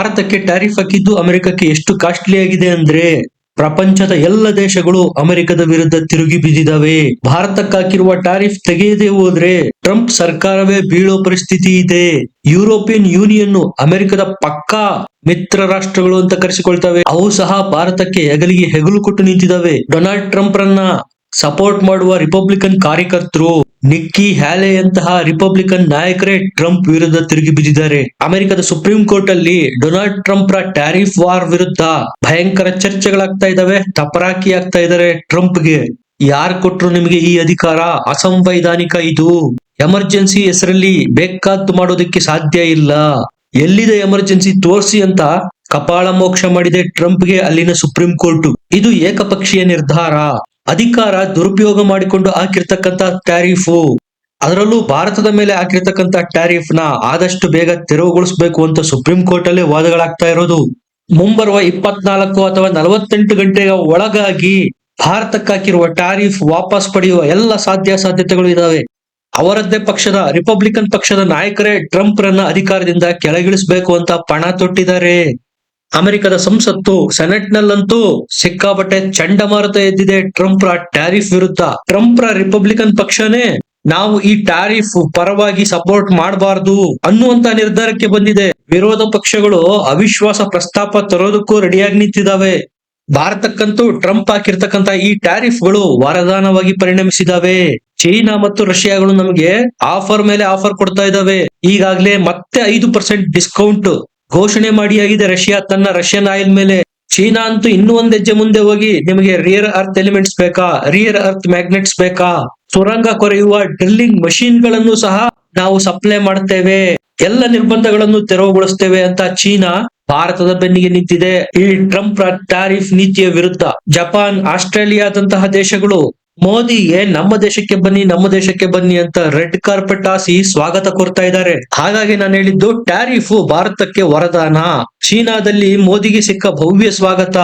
ಭಾರತಕ್ಕೆ ಟ್ಯಾರಿಫ್ ಹಾಕಿದ್ದು ಅಮೆರಿಕಕ್ಕೆ ಎಷ್ಟು ಕಾಸ್ಟ್ಲಿ ಆಗಿದೆ ಅಂದ್ರೆ ಪ್ರಪಂಚದ ಎಲ್ಲ ದೇಶಗಳು ಅಮೆರಿಕದ ವಿರುದ್ಧ ತಿರುಗಿ ಬಿದ್ದಿದಾವೆ ಭಾರತಕ್ಕಾಕಿರುವ ಟಾರಿಫ್ ತೆಗೆಯದೆ ಹೋದ್ರೆ ಟ್ರಂಪ್ ಸರ್ಕಾರವೇ ಬೀಳೋ ಪರಿಸ್ಥಿತಿ ಇದೆ. ಯುರೋಪಿಯನ್ ಯೂನಿಯನ್ ಅಮೆರಿಕದ ಪಕ್ಕಾ ಮಿತ್ರ ರಾಷ್ಟ್ರಗಳು ಅಂತ ಕರೆಸಿಕೊಳ್ತವೆ. ಅವು ಸಹ ಭಾರತಕ್ಕೆ ಹೆಗಲಿಗೆ ಹೆಗಲು ಕೊಟ್ಟು ನಿಂತಿದ್ದಾವೆ. ಡೊನಾಲ್ಡ್ ಟ್ರಂಪ್ ರನ್ನ ಸಪೋರ್ಟ್ ಮಾಡುವ ರಿಪಬ್ಲಿಕನ್ ಕಾರ್ಯಕರ್ತರು ನಿಕ್ಕಿ ಹ್ಯಾಲೆಯಂತಹ ರಿಪಬ್ಲಿಕನ್ ನಾಯಕರೇ ಟ್ರಂಪ್ ವಿರುದ್ಧ ತಿರುಗಿ ಬಿದ್ದಿದ್ದಾರೆ. ಅಮೆರಿಕದ ಸುಪ್ರೀಂ ಕೋರ್ಟ್ ಅಲ್ಲಿ ಡೊನಾಲ್ಡ್ ಟ್ರಂಪ್ ರ ಟ್ಯಾರಿಫ್ ವಾರ್ ವಿರುದ್ಧ ಭಯಂಕರ ಚರ್ಚೆಗಳಾಗ್ತಾ ಇದಾವೆ ತಪರಾಕಿ ಆಗ್ತಾ ಇದಾರೆ ಟ್ರಂಪ್ಗೆ. ಯಾರ್ ಕೊಟ್ರು ನಿಮಗೆ ಈ ಅಧಿಕಾರ? ಅಸಂವೈಧಾನಿಕ ಇದು. ಎಮರ್ಜೆನ್ಸಿ ಹೆಸರಲ್ಲಿ ಬೇಕಾದ್ದು ಮಾಡೋದಕ್ಕೆ ಸಾಧ್ಯ ಇಲ್ಲ. ಎಲ್ಲಿದೆ ಎಮರ್ಜೆನ್ಸಿ ತೋರಿಸಿ ಅಂತ ಕಪಾಳ ಮೋಕ್ಷ ಮಾಡಿದೆ ಟ್ರಂಪ್ಗೆ ಅಲ್ಲಿನ ಸುಪ್ರೀಂ ಕೋರ್ಟ್. ಇದು ಏಕಪಕ್ಷೀಯ ನಿರ್ಧಾರ. ಅಧಿಕಾರ ದುರುಪಯೋಗ ಮಾಡಿಕೊಂಡು ಹಾಕಿರ್ತಕ್ಕಂತ ಟ್ಯಾರಿಫು. ಅದರಲ್ಲೂ ಭಾರತದ ಮೇಲೆ ಹಾಕಿರ್ತಕ್ಕಂತ ಟ್ಯಾರಿಫ್ನ ಆದಷ್ಟು ಬೇಗ ತೆರವುಗೊಳಿಸಬೇಕು ಅಂತ ಸುಪ್ರೀಂ ಕೋರ್ಟ್ ಅಲ್ಲಿ ವಾದಗಳಾಗ್ತಾ ಇರೋದು. ಮುಂಬರುವ ಇಪ್ಪತ್ನಾಲ್ಕು ಅಥವಾ ನಲವತ್ತೆಂಟು ಗಂಟೆಯ ಒಳಗಾಗಿ ಭಾರತಕ್ಕಾಕಿರುವ ಟ್ಯಾರಿಫ್ ವಾಪಸ್ ಪಡೆಯುವ ಎಲ್ಲ ಸಾಧ್ಯ ಸಾಧ್ಯತೆಗಳು ಇದಾವೆ. ಅವರದ್ದೇ ಪಕ್ಷದ, ರಿಪಬ್ಲಿಕನ್ ಪಕ್ಷದ ನಾಯಕರೇ ಟ್ರಂಪ್ ರನ್ನ ಅಧಿಕಾರದಿಂದ ಕೆಳಗಿಳಿಸಬೇಕು ಅಂತ ಪಣ ತೊಟ್ಟಿದ್ದಾರೆ. ಅಮೆರಿಕದ ಸಂಸತ್ತು ಸೆನೆಟ್ ನಲ್ಲಂತೂ ಸಿಕ್ಕಾಪಟ್ಟೆ ಚಂಡಮಾರುತ ಎದ್ದಿದೆ ಟ್ರಂಪ್ ರ ಟ್ಯಾರಿಫ್ ವಿರುದ್ಧ. ಟ್ರಂಪ್ ರ ರಿಪಬ್ಲಿಕನ್ ಪಕ್ಷನೇ ನಾವು ಈ ಟ್ಯಾರಿಫ್ ಪರವಾಗಿ ಸಪೋರ್ಟ್ ಮಾಡಬಾರದು ಅನ್ನುವಂತ ನಿರ್ಧಾರಕ್ಕೆ ಬಂದಿದೆ. ವಿರೋಧ ಪಕ್ಷಗಳು ಅವಿಶ್ವಾಸ ಪ್ರಸ್ತಾಪ ತರೋದಕ್ಕೂ ರೆಡಿಯಾಗಿ ನಿಂತಿದ್ದಾವೆ. ಭಾರತಕ್ಕಂತೂ ಟ್ರಂಪ್ ಹಾಕಿರ್ತಕ್ಕಂತ ಈ ಟ್ಯಾರಿಫ್ಗಳು ವರದಾನವಾಗಿ ಪರಿಣಮಿಸಿದಾವೆ ಚೀನಾ ಮತ್ತು ರಷ್ಯಾಗಳು ನಮಗೆ ಆಫರ್ ಮೇಲೆ ಆಫರ್ ಕೊಡ್ತಾ ಇದ್ದಾವೆ. ಈಗಾಗಲೇ ಮತ್ತೆ ಐದು ಪರ್ಸೆಂಟ್ ಡಿಸ್ಕೌಂಟ್. ಘೋಷಣೆ ಮಾಡಿಯಾಗಿದೆ ರಷ್ಯಾ ತನ್ನ ರಷ್ಯನ್ ಆಯಿಲ್ ಮೇಲೆ. ಚೀನಾ ಅಂತೂ ಇನ್ನೂ ಒಂದ್ ಹೆಜ್ಜೆ ಮುಂದೆ ಹೋಗಿ ನಿಮಗೆ ರಿಯರ್ ಅರ್ತ್ ಎಲಿಮೆಂಟ್ಸ್ ಬೇಕಾ? ರಿಯರ್ ಅರ್ತ್ ಮ್ಯಾಗ್ನೆಟ್ಸ್ ಬೇಕಾ? ಸುರಂಗ ಕೊರೆಯುವ ಡ್ರಿಲ್ಲಿಂಗ್ ಮಷೀನ್ಗಳನ್ನು ಸಹ ನಾವು ಸಪ್ಲೈ ಮಾಡ್ತೇವೆ. ಎಲ್ಲ ನಿರ್ಬಂಧಗಳನ್ನು ತೆರವುಗೊಳಿಸ್ತೇವೆ ಅಂತ ಚೀನಾ ಭಾರತದ ಬೆನ್ನಿಗೆ ನಿಂತಿದೆ. ಈ ಟ್ರಂಪ್ ಟ್ಯಾರಿಫ್ ನೀತಿಯ ವಿರುದ್ಧ ಜಪಾನ್, ಆಸ್ಟ್ರೇಲಿಯಾದಂತಹ ದೇಶಗಳು ಮೋದಿಗೆ ನಮ್ಮ ದೇಶಕ್ಕೆ ಬನ್ನಿ, ನಮ್ಮ ದೇಶಕ್ಕೆ ಬನ್ನಿ ಅಂತ ರೆಡ್ ಕಾರ್ಪೆಟ್ ಆಸಿ ಸ್ವಾಗತ ಕೋರ್ತಾ ಇದ್ದಾರೆ. ಹಾಗಾಗಿ ನಾನು ಹೇಳಿದ್ದು ಟ್ಯಾರಿಫ್ ಭಾರತಕ್ಕೆ ವರದಾನ. ಚೀನಾದಲ್ಲಿ ಮೋದಿಗೆ ಸಿಕ್ಕ ಭವ್ಯ ಸ್ವಾಗತ.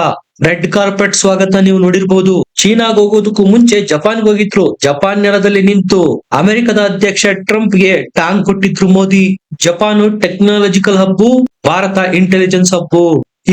ರೆಡ್ ಕಾರ್ಪೆಟ್ ಸ್ವಾಗತ ನೀವು ನೋಡಿರ್ಬಹುದು ಚೀನಾಗ್ ಹೋಗೋದಕ್ಕೂ ಮುಂಚೆ ಜಪಾನ್ಗೆ ಹೋಗಿದ್ರು. ಜಪಾನ್ ನೆಲದಲ್ಲಿ ನಿಂತು ಅಮೆರಿಕದ ಅಧ್ಯಕ್ಷ ಟ್ರಂಪ್ಗೆ ಟಾಂಗ್ ಕೊಟ್ಟಿದ್ರು Modi. Japan technological hub, Bharat intelligence hub.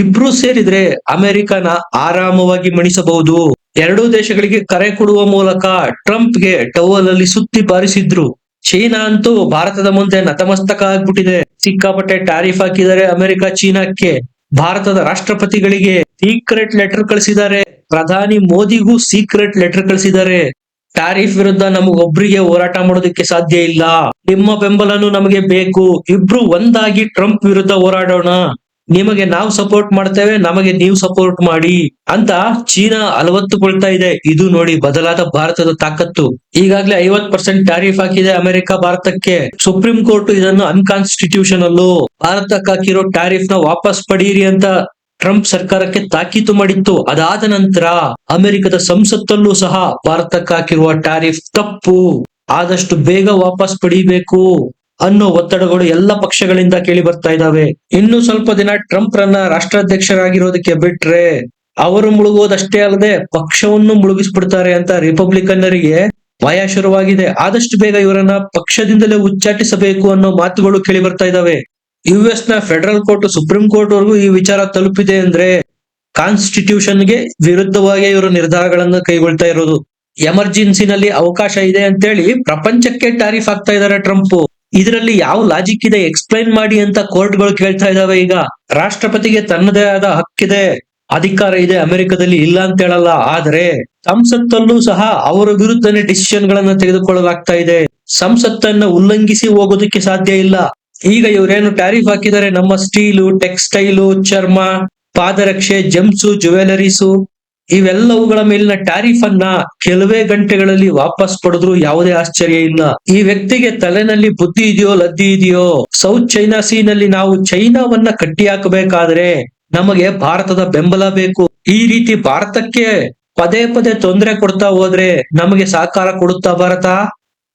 ಇಬ್ರು ಸೇರಿದ್ರೆ ಅಮೆರಿಕನ ಆರಾಮವಾಗಿ ಮಣಿಸಬಹುದು. ಎರಡೂ ದೇಶಗಳಿಗೆ ಕರೆ ಕೊಡುವ ಮೂಲಕ ಟ್ರಂಪ್ಗೆ ಟವಲ್ ಅಲ್ಲಿ ಸುತ್ತಿ ಬಾರಿಸಿದ್ರು. ಚೀನಾ ಅಂತೂ ಭಾರತದ ಮುಂದೆ ನತಮಸ್ತಕ ಆಗ್ಬಿಟ್ಟಿದೆ. ಸಿಕ್ಕಾಪಟ್ಟೆ ಟ್ಯಾರಿಫ್ ಹಾಕಿದ್ದಾರೆ ಅಮೆರಿಕ ಚೀನಾಕ್ಕೆ. ಭಾರತದ ರಾಷ್ಟ್ರಪತಿಗಳಿಗೆ ಸೀಕ್ರೆಟ್ ಲೆಟರ್ ಕಳಿಸಿದ್ದಾರೆ. ಪ್ರಧಾನಿ ಮೋದಿಗೂ ಸೀಕ್ರೆಟ್ ಲೆಟರ್ ಕಳಿಸಿದ್ದಾರೆ. ಟ್ಯಾರಿಫ್ ವಿರುದ್ಧ ನಮಗೊಬ್ರಿಗೆ ಹೋರಾಟ ಮಾಡೋದಕ್ಕೆ ಸಾಧ್ಯ ಇಲ್ಲ. ನಿಮ್ಮ ಬೆಂಬಲನು ನಮಗೆ ಬೇಕು. ಇಬ್ರು ಒಂದಾಗಿ ಟ್ರಂಪ್ ವಿರುದ್ಧ ಹೋರಾಡೋಣ. ನಿಮಗೆ ನಾವು ಸಪೋರ್ಟ್ ಮಾಡ್ತೇವೆ, ನಮಗೆ ನೀವು ಸಪೋರ್ಟ್ ಮಾಡಿ ಅಂತ ಚೀನಾ ಅಲವತ್ತುಕೊಳ್ತಾ ಇದೆ. ಇದು ನೋಡಿ ಬದಲಾದ ಭಾರತದ ತಾಕತ್ತು. ಈಗಾಗಲೇ ಐವತ್ ಪರ್ಸೆಂಟ್ ಟ್ಯಾರಿಫ್ ಹಾಕಿದೆ ಅಮೆರಿಕ ಭಾರತಕ್ಕೆ. ಸುಪ್ರೀಂ ಕೋರ್ಟ್ ಇದನ್ನು ಅನ್ಕಾನ್ಸ್ಟಿಟ್ಯೂಷನ್ ಅಲ್ಲೂ ಭಾರತಕ್ಕೆ ಹಾಕಿರೋ ಟ್ಯಾರಿಫ್ನ ವಾಪಸ್ ಪಡೀರಿ ಅಂತ ಟ್ರಂಪ್ ಸರ್ಕಾರಕ್ಕೆ ತಾಕೀತು ಮಾಡಿತ್ತು. ಅದಾದ ನಂತರ ಅಮೆರಿಕದ ಸಂಸತ್ತಲ್ಲೂ ಸಹ ಭಾರತಕ್ಕೆ ಹಾಕಿರುವ ಟ್ಯಾರಿಫ್ ತಪ್ಪು. ಆದಷ್ಟು ಬೇಗ ವಾಪಸ್ ಪಡಿಬೇಕು. ಅನ್ನೋ ಒತ್ತಡಗಳು ಎಲ್ಲ ಪಕ್ಷಗಳಿಂದ ಕೇಳಿ ಬರ್ತಾ ಇದಾವೆ. ಇನ್ನು ಸ್ವಲ್ಪ ದಿನ ಟ್ರಂಪ್ ರನ್ನ ರಾಷ್ಟ್ರಾಧ್ಯಕ್ಷರಾಗಿರೋದಕ್ಕೆ ಬಿಟ್ರೆ ಅವರು ಮುಳುಗೋದಷ್ಟೇ ಅಲ್ಲದೆ ಪಕ್ಷವನ್ನು ಮುಳುಗಿಸ್ಬಿಡ್ತಾರೆ ಅಂತ ರಿಪಬ್ಲಿಕನ್ನರಿಗೆ ಭಯ ಶುರುವಾಗಿದೆ. ಆದಷ್ಟು ಬೇಗ ಇವರನ್ನ ಪಕ್ಷದಿಂದಲೇ ಉಚ್ಚಾಟಿಸಬೇಕು ಅನ್ನೋ ಮಾತುಗಳು ಕೇಳಿ ಬರ್ತಾ ಇದಾವೆ. ಯು ಎಸ್ನ ಫೆಡರಲ್ ಕೋರ್ಟ್, ಸುಪ್ರೀಂ ಕೋರ್ಟ್ ವರೆಗೂ ಈ ವಿಚಾರ ತಲುಪಿದೆ ಅಂದ್ರೆ ಕಾನ್ಸ್ಟಿಟ್ಯೂಷನ್ಗೆ ವಿರುದ್ಧವಾಗಿ ಇವರು ನಿರ್ಧಾರಗಳನ್ನು ಕೈಗೊಳ್ತಾ ಇರೋದು. ಎಮರ್ಜೆನ್ಸಿನಲ್ಲಿ ಅವಕಾಶ ಇದೆ ಅಂತೇಳಿ ಪ್ರಪಂಚಕ್ಕೆ ಟಾರಿಫ್ ಆಗ್ತಾ ಇದ್ದಾರೆ ಟ್ರಂಪ್. ಇದರಲ್ಲಿ ಯಾವ ಲಾಜಿಕ್ ಇದೆ? ಎಕ್ಸ್ಪ್ಲೈನ್ ಮಾಡಿ ಅಂತ ಕೋರ್ಟ್ಗಳು ಕೇಳ್ತಾ ಇದಾವೆ ಈಗ. ರಾಷ್ಟ್ರಪತಿಗೆ ತನ್ನದೇ ಆದ ಹಕ್ಕಿದೆ, ಅಧಿಕಾರ ಇದೆ ಅಮೆರಿಕದಲ್ಲಿ ಇಲ್ಲ ಅಂತ ಹೇಳಲ್ಲ. ಆದ್ರೆ ಸಂಸತ್ತಲ್ಲೂ ಸಹ ಅವರ ವಿರುದ್ಧನೇ ಡಿಸಿಷನ್ ಗಳನ್ನ ತೆಗೆದುಕೊಳ್ಳಲಾಗ್ತಾ ಇದೆ. ಸಂಸತ್ತನ್ನ ಉಲ್ಲಂಘಿಸಿ ಹೋಗೋದಕ್ಕೆ ಸಾಧ್ಯ ಇಲ್ಲ. ಈಗ ಇವರೇನು ಟ್ಯಾರಿಫ್ ಹಾಕಿದ್ದಾರೆ? ನಮ್ಮ ಸ್ಟೀಲು ಟೆಕ್ಸ್ಟೈಲು ಚರ್ಮ, ಪಾದರಕ್ಷೆ ಜಂಪ್ಸು ಜುವೆಲರೀಸು ಇವೆಲ್ಲವುಗಳ ಮೇಲಿನ ಟ್ಯಾರಿಫ್ ಅನ್ನ ಕೆಲವೇ ಗಂಟೆಗಳಲ್ಲಿ ವಾಪಸ್ ಪಡೆದ್ರು ಯಾವುದೇ ಆಶ್ಚರ್ಯ ಇಲ್ಲ. ಈ ವ್ಯಕ್ತಿಗೆ ತಲೆನಲ್ಲಿ ಬುದ್ಧಿ ಇದೆಯೋ, ಲದ್ದಿ ಇದೆಯೋ? ಸೌತ್ ಚೈನಾ ಸೀನಲ್ಲಿ ನಾವು ಚೈನಾವನ್ನ ಕಟ್ಟಿ ಹಾಕಬೇಕಾದ್ರೆ ನಮಗೆ ಭಾರತದ ಬೆಂಬಲ ಬೇಕು. ಈ ರೀತಿ ಭಾರತಕ್ಕೆ ಪದೇ ಪದೇ ತೊಂದರೆ ಕೊಡ್ತಾ ಹೋದ್ರೆ ನಮಗೆ ಸಹಕಾರ ಕೊಡುತ್ತಾ ಭಾರತ?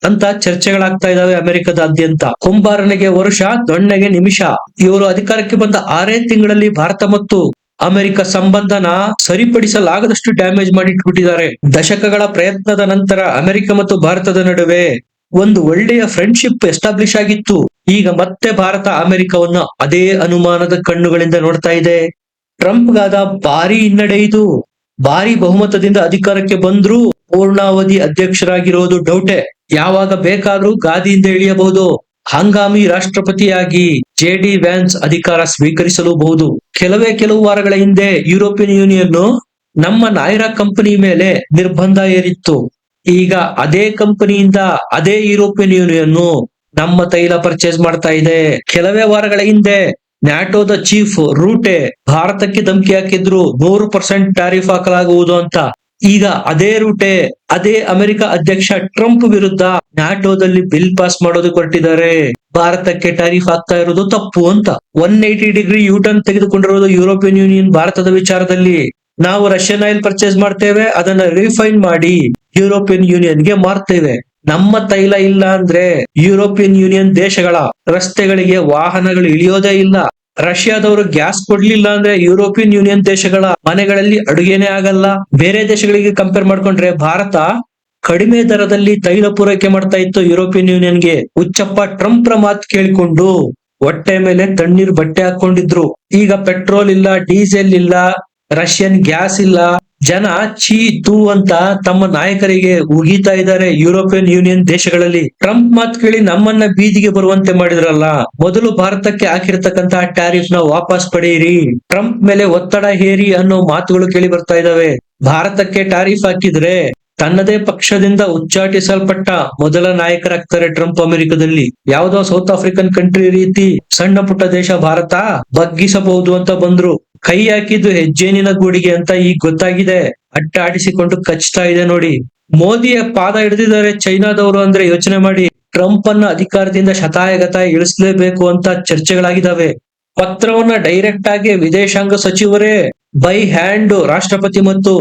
ಅಂತ ಚರ್ಚೆಗಳಾಗ್ತಾ ಇದಾವೆ ಅಮೆರಿಕದಾದ್ಯಂತ. ಕುಂಬಾರನಿಗೆ ವರ್ಷ ದೊಣ್ಣೆಗೆ ನಿಮಿಷ. ಇವರು ಅಧಿಕಾರಕ್ಕೆ ಬಂದ ಆರೇ ತಿಂಗಳಲ್ಲಿ ಭಾರತ ಮತ್ತು ಅಮೆರಿಕ ಸಂಬಂಧನ ಸರಿಪಡಿಸಲಾಗದಷ್ಟು ಡ್ಯಾಮೇಜ್ ಮಾಡಿಟ್ಬಿಟ್ಟಿದ್ದಾರೆ. ದಶಕಗಳ ಪ್ರಯತ್ನದ ನಂತರ ಅಮೆರಿಕ ಮತ್ತು ಭಾರತದ ನಡುವೆ ಒಂದು ಒಳ್ಳೆಯ ಫ್ರೆಂಡ್ಶಿಪ್ ಎಸ್ಟಾಬ್ಲಿಷ್ ಆಗಿತ್ತು. ಈಗ ಮತ್ತೆ ಭಾರತ ಅಮೆರಿಕವನ್ನು ಅದೇ ಅನುಮಾನದ ಕಣ್ಣುಗಳಿಂದ ನೋಡ್ತಾ ಇದೆ. ಟ್ರಂಪ್ಗಾದ ಭಾರಿ ಹಿನ್ನಡೆ ಇದು. ಭಾರಿ ಬಹುಮತದಿಂದ ಅಧಿಕಾರಕ್ಕೆ ಬಂದ್ರೂ ಪೂರ್ಣಾವಧಿ ಅಧ್ಯಕ್ಷರಾಗಿರೋದು ಡೌಟೆ. ಯಾವಾಗ ಬೇಕಾದ್ರೂ ಗಾದಿಯಿಂದ ಇಳಿಯಬಹುದು. ಹಂಗಾಮಿ ರಾಷ್ಟ್ರಪತಿಯಾಗಿ ಜೆ ಡಿ ವ್ಯಾನ್ಸ್ ಅಧಿಕಾರ ಸ್ವೀಕರಿಸಲೂಬಹುದು. ಕೆಲವೇ ಕೆಲವು ವಾರಗಳ ಹಿಂದೆ ಯುರೋಪಿಯನ್ ಯೂನಿಯನ್ ನಮ್ಮ ನಾಯರ ಕಂಪನಿ ಮೇಲೆ ನಿರ್ಬಂಧ ಏರಿತ್ತು. ಈಗ ಅದೇ ಕಂಪನಿಯಿಂದ ಅದೇ ಯುರೋಪಿಯನ್ ಯೂನಿಯನ್ ನಮ್ಮ ತೈಲ ಪರ್ಚೇಸ್ ಮಾಡ್ತಾ ಇದೆ. ಕೆಲವೇ ವಾರಗಳ ಹಿಂದೆ ನ್ಯಾಟೋದ ಚೀಫ್ ರೂಟೆ ಭಾರತಕ್ಕೆ ಧಮಕಿ ಹಾಕಿದ್ರು. ನೂರು ಪರ್ಸೆಂಟ್ ಟ್ಯಾರಿಫ್ ಹಾಕಲಾಗುವುದು ಅಂತ ಈಗ ಅದೇ ರೂಟೆ ಅದೇ ಅಮೆರಿಕ ಅಧ್ಯಕ್ಷ ಟ್ರಂಪ್ ವಿರುದ್ಧ ನ್ಯಾಟೋದಲ್ಲಿ ಬಿಲ್ ಪಾಸ್ ಮಾಡೋದು ಕೊಟ್ಟಿದ್ದಾರೆ ಭಾರತಕ್ಕೆ ಟಾರಿಫ್ ಆಗ್ತಾ ಇರೋದು ತಪ್ಪು ಅಂತ. One eighty degree U turn ತೆಗೆದುಕೊಂಡಿರೋದು European Union ಭಾರತದ ವಿಚಾರದಲ್ಲಿ. ನಾವು ರಷ್ಯನ್ ಆಯಿಲ್ ಪರ್ಚೇಸ್ ಮಾಡ್ತೇವೆ, ಅದನ್ನ ರಿಫೈನ್ ಮಾಡಿ ಯುರೋಪಿಯನ್ ಯೂನಿಯನ್ಗೆ ಮಾರ್ತೇವೆ. ನಮ್ಮ ತೈಲ ಇಲ್ಲ ಅಂದ್ರೆ ಯುರೋಪಿಯನ್ ಯೂನಿಯನ್ ದೇಶಗಳ ರಸ್ತೆಗಳಿಗೆ ವಾಹನಗಳು ಇಳಿಯೋದೇ ಇಲ್ಲ. ರಷ್ಯಾದವರು ಗ್ಯಾಸ್ ಕೊಡ್ಲಿಲ್ಲ ಅಂದ್ರೆ ಯುರೋಪಿಯನ್ ಯೂನಿಯನ್ ದೇಶಗಳ ಮನೆಗಳಲ್ಲಿ ಅಡುಗೆನೇ ಆಗಲ್ಲ. ಬೇರೆ ದೇಶಗಳಿಗೆ ಕಂಪೇರ್ ಮಾಡ್ಕೊಂಡ್ರೆ ಭಾರತ ಕಡಿಮೆ ದರದಲ್ಲಿ ತೈಲ ಪೂರೈಕೆ ಮಾಡ್ತಾ ಇತ್ತು ಯುರೋಪಿಯನ್ ಯೂನಿಯನ್ಗೆ. ಹುಚ್ಚಪ್ಪ ಟ್ರಂಪ್ ಮಾತು ಕೇಳಿಕೊಂಡು ಹೊಟ್ಟೆ ಮೇಲೆ ತಣ್ಣೀರ್ ಬಟ್ಟೆ ಹಾಕೊಂಡಿದ್ರು. ಈಗ ಪೆಟ್ರೋಲ್ ಇಲ್ಲ, ಡೀಸೆಲ್ ಇಲ್ಲ, ರಷ್ಯನ್ ಗ್ಯಾಸ್ ಇಲ್ಲ. ಜನ ಚೀ ತೂ ಅಂತ ತಮ್ಮ ನಾಯಕರಿಗೆ ಉಗಿತಾ ಇದ್ದಾರೆ ಯುರೋಪಿಯನ್ ಯೂನಿಯನ್ ದೇಶಗಳಲ್ಲಿ. ಟ್ರಂಪ್ ಮಾತ್ ಕೇಳಿ ನಮ್ಮನ್ನ ಬೀದಿಗೆ ಬರುವಂತೆ ಮಾಡಿದ್ರಲ್ಲ. ಮೊದಲು ಭಾರತಕ್ಕೆ ಹಾಕಿರ್ತಕ್ಕಂತಹ ಟ್ಯಾರಿಫ್ನ ವಾಪಸ್ ಪಡೆಯಿರಿ. ಟ್ರಂಪ್ ಮೇಲೆ ಒತ್ತಡ ಹೇರಿ ಅನ್ನೋ ಮಾತುಗಳು ಕೇಳಿ ಬರ್ತಾ ಇದಾವೆ ಭಾರತಕ್ಕೆ ಟ್ಯಾರಿಫ್ ಹಾಕಿದ್ರೆ ತನ್ನದೇ ಪಕ್ಷದಿಂದ ಉಚ್ಚಾಟಿಸಲ್ಪಟ್ಟ ಮೊದಲ ನಾಯಕರಾಗ್ತಾರೆ ಟ್ರಂಪ್ ಅಮೆರಿಕದಲ್ಲಿ. ಯಾವುದೋ ಸೌತ್ ಆಫ್ರಿಕನ್ ಕಂಟ್ರಿ ರೀತಿ ಸಣ್ಣ ಪುಟ್ಟ ದೇಶ ಭಾರತ ಬಗ್ಗಿಸಬಹುದು ಅಂತ ಬಂದ್ರು. ಕೈ ಹಾಕಿದ್ದು ಹೆಜ್ಜೇನಿನ ಗೂಡಿಗೆ ಅಂತ ಈಗ ಗೊತ್ತಾಗಿದೆ. ಅಟ್ಟ ಆಡಿಸಿಕೊಂಡು ಕಚ್ತಾ ಇದೆ ನೋಡಿ. ಮೋದಿಯ ಪಾದ ಹಿಡಿದಿದ್ದಾರೆ ಚೈನಾದವರು ಅಂದ್ರೆ ಯೋಚನೆ ಮಾಡಿ. ಟ್ರಂಪ್ ಅನ್ನ ಅಧಿಕಾರದಿಂದ ಶತಾಯಗತಾಯ ಇಳಿಸಲೇಬೇಕು ಅಂತ ಚರ್ಚೆಗಳಾಗಿದ್ದಾವೆ ಪತ್ರವನ್ನ ಡೈರೆಕ್ಟ್ ಆಗಿ ವಿದೇಶಾಂಗ ಸಚಿವರೇ, ಬೈ ಹ್ಯಾಂಡ್ ರಾಷ್ಟ್ರಪತಿ ಮತ್ತು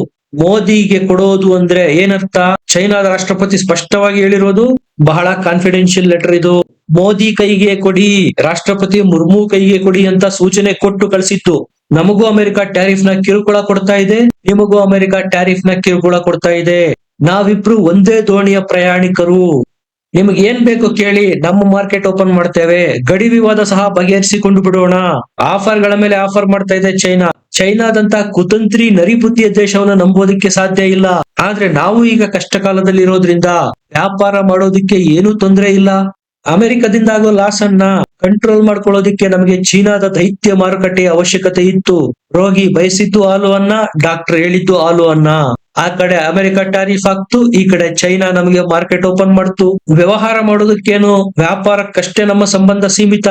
ಮೋದಿಗೆ ಕೊಡೋದು ಅಂದ್ರೆ ಏನರ್ಥ? ಚೈನಾದ ರಾಷ್ಟ್ರಪತಿ ಸ್ಪಷ್ಟವಾಗಿ ಹೇಳಿರೋದು, ಬಹಳ ಕಾನ್ಫಿಡೆನ್ಶಿಯಲ್ ಲೆಟರ್ ಇದು. ಮೋದಿ ಕೈಗೆ ಕೊಡಿ, ರಾಷ್ಟ್ರಪತಿ ಮುರ್ಮು ಕೈಗೆ ಕೊಡಿ ಅಂತ ಸೂಚನೆ ಕೊಟ್ಟು ಕಳಿಸಿತ್ತು. ನಮಗೂ ಅಮೆರಿಕ ಟ್ಯಾರಿಫ್ನ ಕಿರುಕುಳ ಕೊಡ್ತಾ ಇದೆ. ನಿಮಗೂ ಅಮೆರಿಕ ಟ್ಯಾರಿಫ್ನ ಕಿರುಕುಳ ಕೊಡ್ತಾ ಇದೆ. ನಾವಿಬ್ರು ಒಂದೇ ದೋಣಿಯ ಪ್ರಯಾಣಿಕರು. ನಿಮ್ಗೆ ಏನ್ ಬೇಕು ಕೇಳಿ ನಮ್ಮ ಮಾರ್ಕೆಟ್ ಓಪನ್ ಮಾಡ್ತೇವೆ. ಗಡಿ ವಿವಾದ ಸಹ ಬಗೆಹರಿಸಿಕೊಂಡು ಬಿಡೋಣ. ಆಫರ್ಗಳ ಮೇಲೆ ಆಫರ್ ಮಾಡ್ತಾ ಇದೆ ಚೈನಾ. ಚೈನಾದಂತ ಕುತಂತ್ರಿ ನರಿಪುತಿಯ ದೇಶವನ್ನ ನಂಬೋದಕ್ಕೆ ಸಾಧ್ಯ ಇಲ್ಲ. ಆದ್ರೆ ನಾವು ಈಗ ಕಷ್ಟ ಕಾಲದಲ್ಲಿ ಇರೋದ್ರಿಂದ ವ್ಯಾಪಾರ ಮಾಡೋದಿಕ್ಕೆ ಏನೂ ತೊಂದರೆ ಇಲ್ಲ. ಅಮೆರಿಕದಿಂದ ಆಗೋ ಲಾಸ್ ಅನ್ನ ಕಂಟ್ರೋಲ್ ಮಾಡ್ಕೊಳ್ಳೋದಿಕ್ಕೆ ನಮಗೆ ಚೀನಾದ ದೈತ್ಯ ಮಾರುಕಟ್ಟೆಯ ಅವಶ್ಯಕತೆ ಇತ್ತು. ರೋಗಿ ಬಯಸಿದ್ದು ಹಾಲು ಅನ್ನ ಡಾಕ್ಟರ್ ಹೇಳಿದ್ದು ಹಾಲು ಅನ್ನ. ಆ ಕಡೆ ಅಮೆರಿಕ ಟ್ಯಾರಿಫ್ ಆಗ್ತು, ಈ ಕಡೆ ಚೈನಾ ನಮಗೆ ಮಾರ್ಕೆಟ್ ಓಪನ್ ಮಾಡ್ತು. ವ್ಯವಹಾರ ಮಾಡೋದಕ್ಕೇನು ವ್ಯಾಪಾರಕ್ಕಷ್ಟೇ ನಮ್ಮ ಸಂಬಂಧ ಸೀಮಿತ.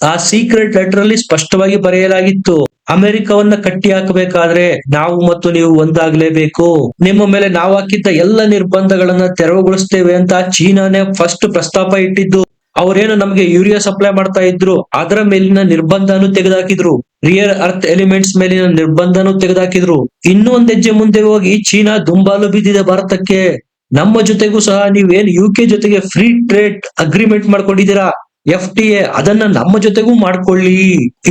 ಆ ಸೀಕ್ರೆಟ್ ಲೆಟರ್ ಅಲ್ಲಿ ಸ್ಪಷ್ಟವಾಗಿ ಬರೆಯಲಾಗಿತ್ತು. ಅಮೆರಿಕವನ್ನ ಕಟ್ಟಿ ಹಾಕಬೇಕಾದ್ರೆ ನಾವು ಮತ್ತು ನೀವು ಒಂದಾಗ್ಲೇಬೇಕು. ನಿಮ್ಮ ಮೇಲೆ ನಾವು ಹಾಕಿದ್ದ ಎಲ್ಲ ನಿರ್ಬಂಧಗಳನ್ನ ತೆರವುಗೊಳಿಸ್ತೇವೆ ಅಂತ ಚೀನಾನೇ ಫಸ್ಟ್ ಪ್ರಸ್ತಾಪ ಇಟ್ಟಿದ್ದು. ಅವರೇನು ನಮಗೆ ಯೂರಿಯಾ ಸಪ್ಲೈ ಮಾಡ್ತಾ ಇದ್ರು, ಅದರ ಮೇಲಿನ ನಿರ್ಬಂಧನೂ ತೆಗೆದುಹಾಕಿದ್ರು ರಿಯರ್ ಅರ್ತ್ ಎಲಿಮೆಂಟ್ಸ್ ಮೇಲಿನ ನಿರ್ಬಂಧನೂ ತೆಗೆದುಹಾಕಿದ್ರು ಇನ್ನೂ ಒಂದ್ ಹೆಜ್ಜೆ ಮುಂದೆ ಹೋಗಿ ಚೀನಾ ದುಂಬಾಲು ಬಿದ್ದಿದೆ ಭಾರತಕ್ಕೆ. ನಮ್ಮ ಜೊತೆಗೂ ಸಹ ನೀವೇನ್ ಯು ಕೆ ಜೊತೆಗೆ ಫ್ರೀ ಟ್ರೇಡ್ ಅಗ್ರಿಮೆಂಟ್ ಮಾಡ್ಕೊಂಡಿದ್ದೀರಾ? ಎಫ್ ಟಿ ಎ ಅದನ್ನ ನಮ್ಮ ಜೊತೆಗೂ ಮಾಡ್ಕೊಳ್ಳಿ.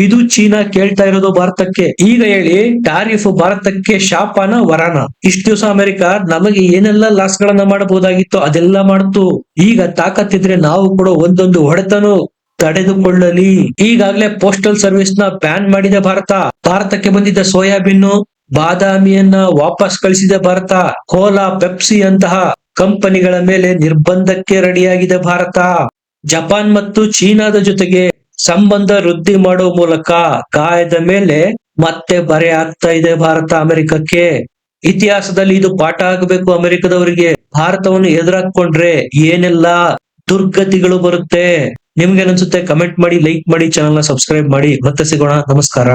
ಇದು ಚೀನಾ ಕೇಳ್ತಾ ಇರೋದು ಭಾರತಕ್ಕೆ. ಈಗ ಹೇಳಿ, ಟಾರಿಫ್ ಭಾರತಕ್ಕೆ ಶಾಪನ ವರಾನ. ಇಷ್ಟು ದಿವಸ ಅಮೆರಿಕ ನಮಗೆ ಏನೆಲ್ಲ ಲಾಸ್ ಗಳನ್ನ ಮಾಡಬಹುದಾಗಿತ್ತು ಅದೆಲ್ಲ ಮಾಡ್ತು. ಈಗ ತಾಕತ್ತಿದ್ರೆ ನಾವು ಕೂಡ ಒಂದೊಂದು ಹೊಡೆತನು ತಡೆದುಕೊಳ್ಳಲಿ. ಈಗಾಗಲೇ ಪೋಸ್ಟಲ್ ಸರ್ವಿಸ್ನ ಬ್ಯಾನ್ ಮಾಡಿದೆ ಭಾರತ. ಭಾರತಕ್ಕೆ ಬಂದಿದ್ದ ಸೋಯಾಬೀನ್, ಬಾದಾಮಿಯನ್ನ ವಾಪಸ್ ಕಳಿಸಿದೆ ಭಾರತ. ಕೋಲಾ, ಪೆಪ್ಸಿ ಅಂತಹ ಕಂಪನಿಗಳ ಮೇಲೆ ನಿರ್ಬಂಧಕ್ಕೆ ರೆಡಿಯಾಗಿದೆ ಭಾರತ. ಜಪಾನ್ ಮತ್ತು ಚೀನಾದ ಜೊತೆಗೆ ಸಂಬಂಧ ವೃದ್ಧಿ ಮಾಡುವ ಮೂಲಕ ಗಾಯದ ಮೇಲೆ ಮತ್ತೆ ಬರೆ ಆಗ್ತಾ ಇದೆ ಭಾರತ ಅಮೆರಿಕಕ್ಕೆ. ಇತಿಹಾಸದಲ್ಲಿ ಇದು ಪಾಠ ಆಗಬೇಕು ಅಮೆರಿಕದವರಿಗೆ. ಭಾರತವನ್ನು ಎದುರಾಕೊಂಡ್ರೆ ಏನೆಲ್ಲ ದುರ್ಗತಿಗಳು ಬರುತ್ತೆ? ನಿಮ್ಗೆ ಅನ್ಸುತ್ತೆ? ಕಮೆಂಟ್ ಮಾಡಿ ಲೈಕ್ ಮಾಡಿ ಚಾನಲ್ನ ಸಬ್ಸ್ಕ್ರೈಬ್ ಮಾಡಿ. ಮತ್ತೆ ಸಿಗೋಣ. ನಮಸ್ಕಾರ.